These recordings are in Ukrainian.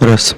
Раз.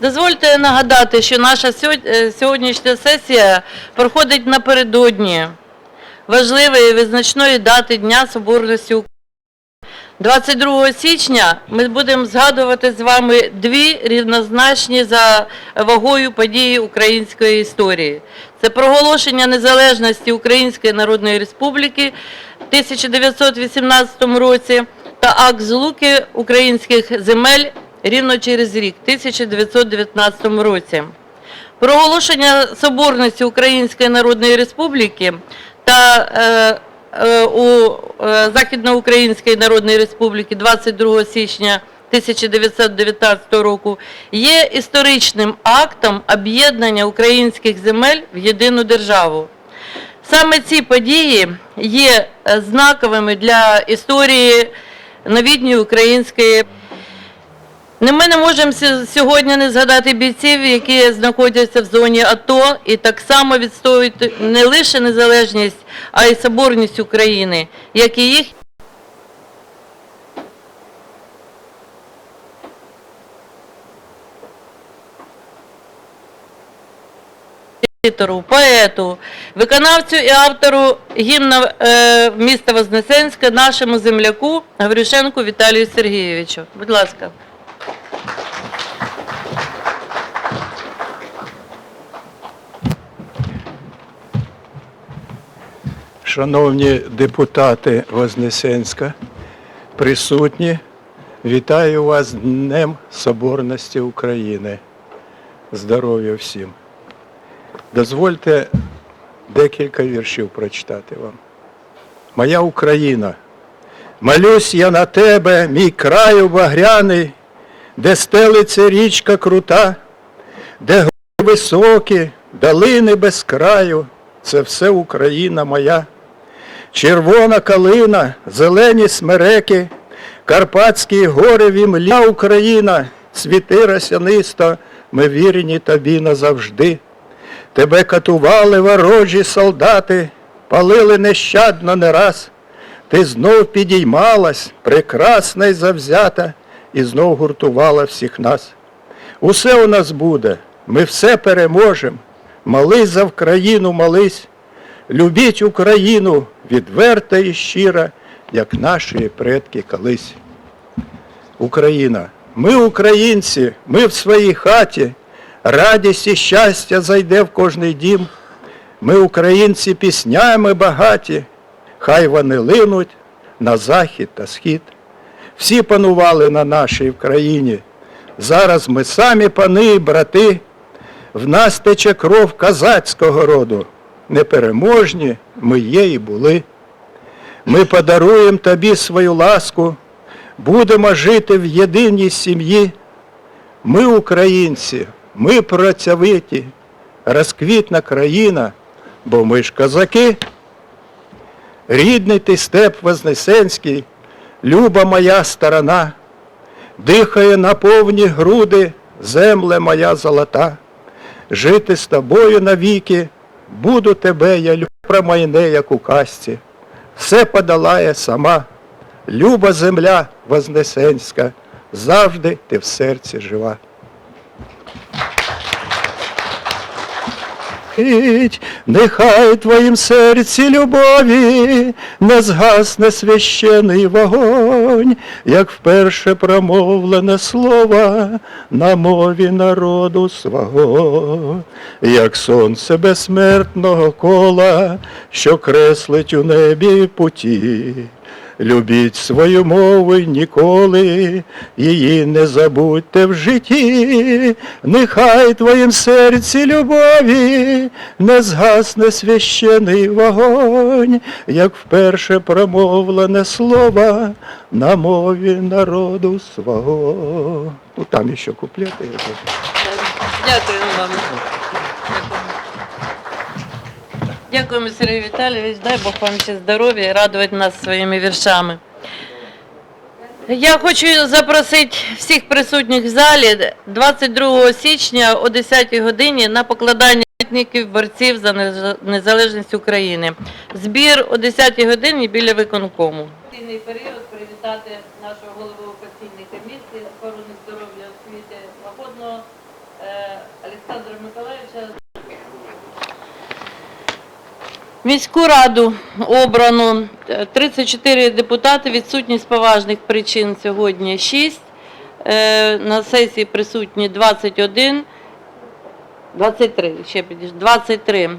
Дозвольте нагадати, що наша е, сьогоднішня сесія проходить напередодні важливої визначної дати Дня Соборності України. 22 січня ми будемо згадувати з вами дві рівнозначні за вагою події української історії. Це проголошення незалежності Української Народної Республіки в 1918 році та акт злуки українських земель рівно через рік, в 1919 році. Проголошення соборності Української Народної Республіки та е, е, у е, Західноукраїнської Народної Республіки 22 січня 1919 року є історичним актом об'єднання українських земель в єдину державу. Саме ці події є е, знаковими для історії новітньої української. Не ми не можемо сьогодні не згадати бійців, які знаходяться в зоні АТО і так само відстоюють не лише незалежність, а й соборність України, як і їх поету, виконавцю і автору гімна е, міста Вознесенська, нашому земляку Гаврюшенку Віталію Сергійовичу. Будь ласка. Шановні депутати Вознесенська, присутні, вітаю вас Днем Соборності України. Здоров'я всім. Дозвольте декілька віршів прочитати вам. Моя Україна, молюсь я на тебе, мій краю багряний, де стелиться річка крута, де гори високі, долини без краю, це все Україна моя. Червона калина, зелені смереки, Карпатські гори вімля Україна, цвіти росянисто, ми вірні тобі назавжди. Тебе катували ворожі солдати, палили нещадно не раз, ти знов підіймалась, прекрасна й завзята, і знов гуртувала всіх нас. Усе у нас буде, ми все переможемо. Молись за Вкраїну, молись. Любіть Україну відверта і щира, як наші предки колись. Україна, ми українці, ми в своїй хаті, радість і щастя зайде в кожний дім. Ми, українці, піснями багаті, хай вони линуть на захід та схід. Всі панували на нашій країні. Зараз ми самі пани і брати, в нас тече кров казацького роду. Непереможні ми є і були. Ми подаруємо тобі свою ласку, будемо жити в єдиній сім'ї. Ми українці, ми працьовиті, розквітна країна, бо ми ж козаки. Рідний ти степ Вознесенський, люба моя сторона, дихає на повні груди земле моя золота. Жити з тобою навіки, буду тебе, я люблю промайне, як у касті, Все подолає сама, люба земля Вознесенська, завжди ти в серці жива. Іть, Нехай твоїм серці любові не згасне священий вогонь, як вперше промовлене слово на мові народу свого, як сонце безсмертного кола, що креслить у небі путі. Любіть свою мову ніколи, її не забудьте в житті, нехай твоїм серці любові не згасне священий вогонь, як вперше промовлене слово на мові народу свого. Ну там ще куплети. Дякую вам. Дякуємо, Сергій Віталійович. Дай Бог вам ще здоров'я і радувати нас своїми віршами. Я хочу запросити всіх присутніх в залі 22 січня о 10 годині на покладання пам'ятників борців за незалежність України. Збір о 10 годині біля виконкому. Цінний період привітати нашого голову операційної комісії охорони здоров'я освіти Лагодного е, Олександра Миколаївича. Міську раду обрано е, 34 депутати, відсутні з поважних причин сьогодні 6. Е, На сесії присутні 21, 23, ще підійш, 23.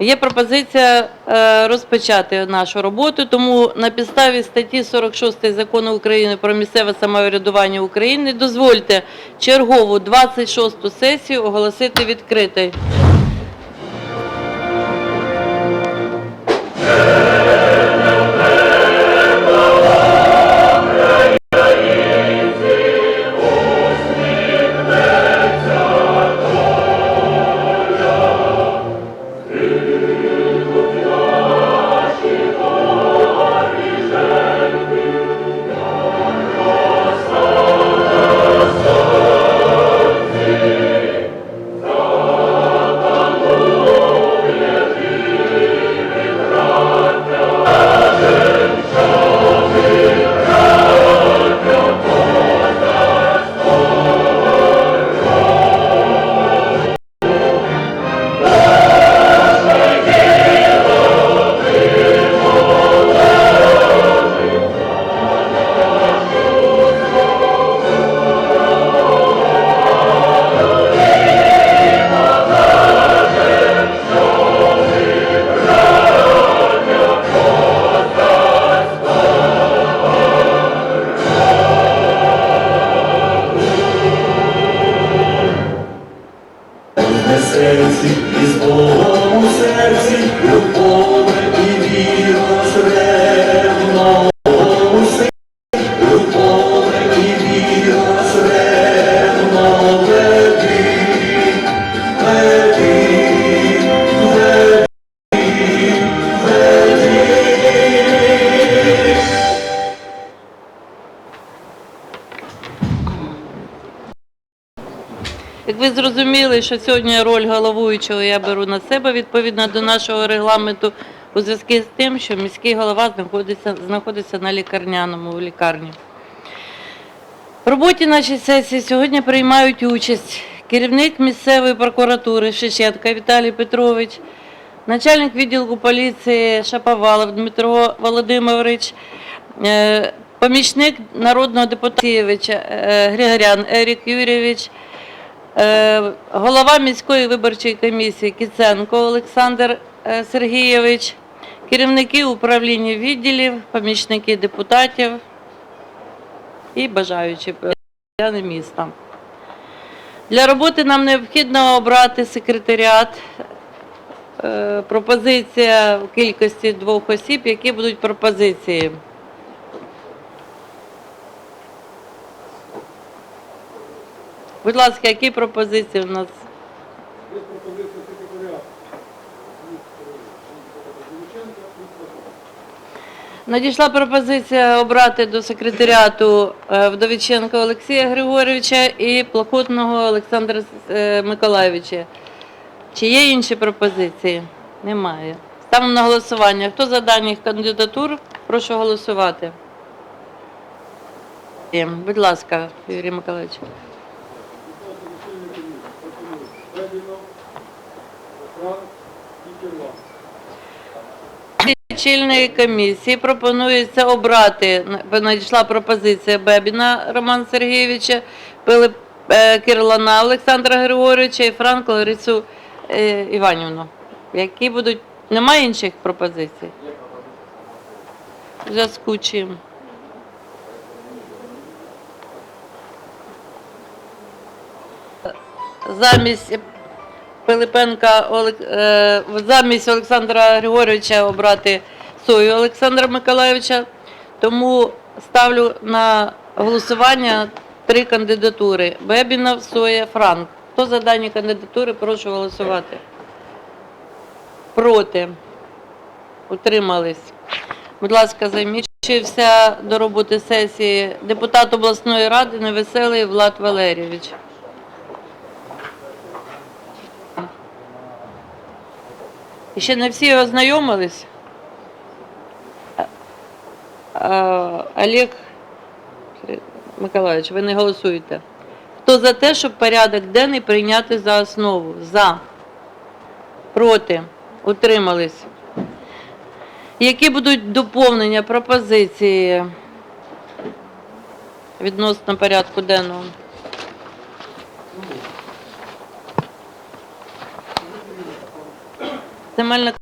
Є пропозиція е, розпочати нашу роботу, тому на підставі статті 46 Закону України про місцеве самоврядування України дозвольте чергову 26-ту сесію оголосити відкритою. Як ви зрозуміли, що сьогодні роль головуючого я беру на себе відповідно до нашого регламенту, у зв'язку з тим, що міський голова знаходиться, знаходиться на лікарняному в лікарні. В роботі нашої сесії сьогодні приймають участь керівник місцевої прокуратури Шишетка Віталій Петрович, начальник відділку поліції Шаповалов Дмитро Володимирович, е, помічник народного депутата е, Григорян Ерік Юрійович, голова міської виборчої комісії Кіценко Олександр е, Сергійович, керівники управління відділів, помічники депутатів і бажаючі міста. Для роботи нам необхідно обрати секретаріат. Е, Пропозиція в кількості двох осіб, які будуть пропозиції. Будь ласка, які пропозиції у нас? Є пропозиція секретаріату. Надійшла пропозиція обрати до секретаріату е, Вдовиченка Олексія Григоровича і Плохотного Олександра е, Миколайовича. Чи є інші пропозиції? Немає. Ставимо на голосування. Хто за дані кандидатур, прошу голосувати. Будь ласка, Юрій Миколаївич. Бебінов, Франк і Кірлан. Чільної комісії пропонується обрати, надійшла пропозиція Бебіна Романа Сергійовича, Пилип е, Кирлана Олександра Григоровича і Франк Ларису е, Іванівну. Які будуть. Немає інших пропозицій? Зв'язку? Замість Пилипенка е, замість Олександра Григоровича обрати Сою Олександра Миколайовича. Тому ставлю на голосування три кандидатури: Бебінов, Соя, Франк. Хто за дані кандидатури, прошу голосувати. Проти. Утримались. Будь ласка, займічився до роботи сесії депутат обласної ради Невеселий Влад Валерійович. І ще не всі ознайомились. Олег Миколаївич, ви не голосуєте. Хто за те, щоб порядок денний прийняти за основу? За. Проти. Утримались. Які будуть доповнення, пропозиції відносно порядку денного? sistema